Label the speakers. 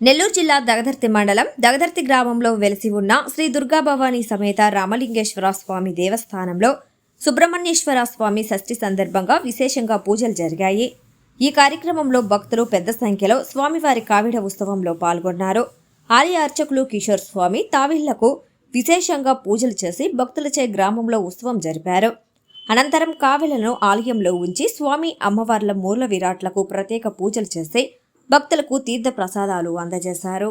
Speaker 1: నెల్లూరు జిల్లా దగదర్తి మండలం దగదర్తి గ్రామంలో వెలిసి ఉన్న శ్రీ దుర్గాభవాని సమేత రామలింగేశ్వర స్వామి దేవస్థానంలో సుబ్రహ్మణ్యేశ్వర స్వామి షష్ఠి సందర్భంగా విశేషంగా పూజలు జరిగాయి. ఈ కార్యక్రమంలో భక్తులు పెద్ద సంఖ్యలో స్వామివారి కావిడ ఉత్సవంలో పాల్గొన్నారు. ఆలయ అర్చకులు కిషోర్ స్వామి తావిళ్ళకు విశేషంగా పూజలు చేసి భక్తులచే గ్రామంలో ఉత్సవం జరిపారు. అనంతరం కావిలను ఆలయంలో ఉంచి స్వామి అమ్మవార్ల మూల విరాట్లకు ప్రత్యేక పూజలు చేసి భక్తులకు తీర్థ ప్రసాదాలు అందజేశారు.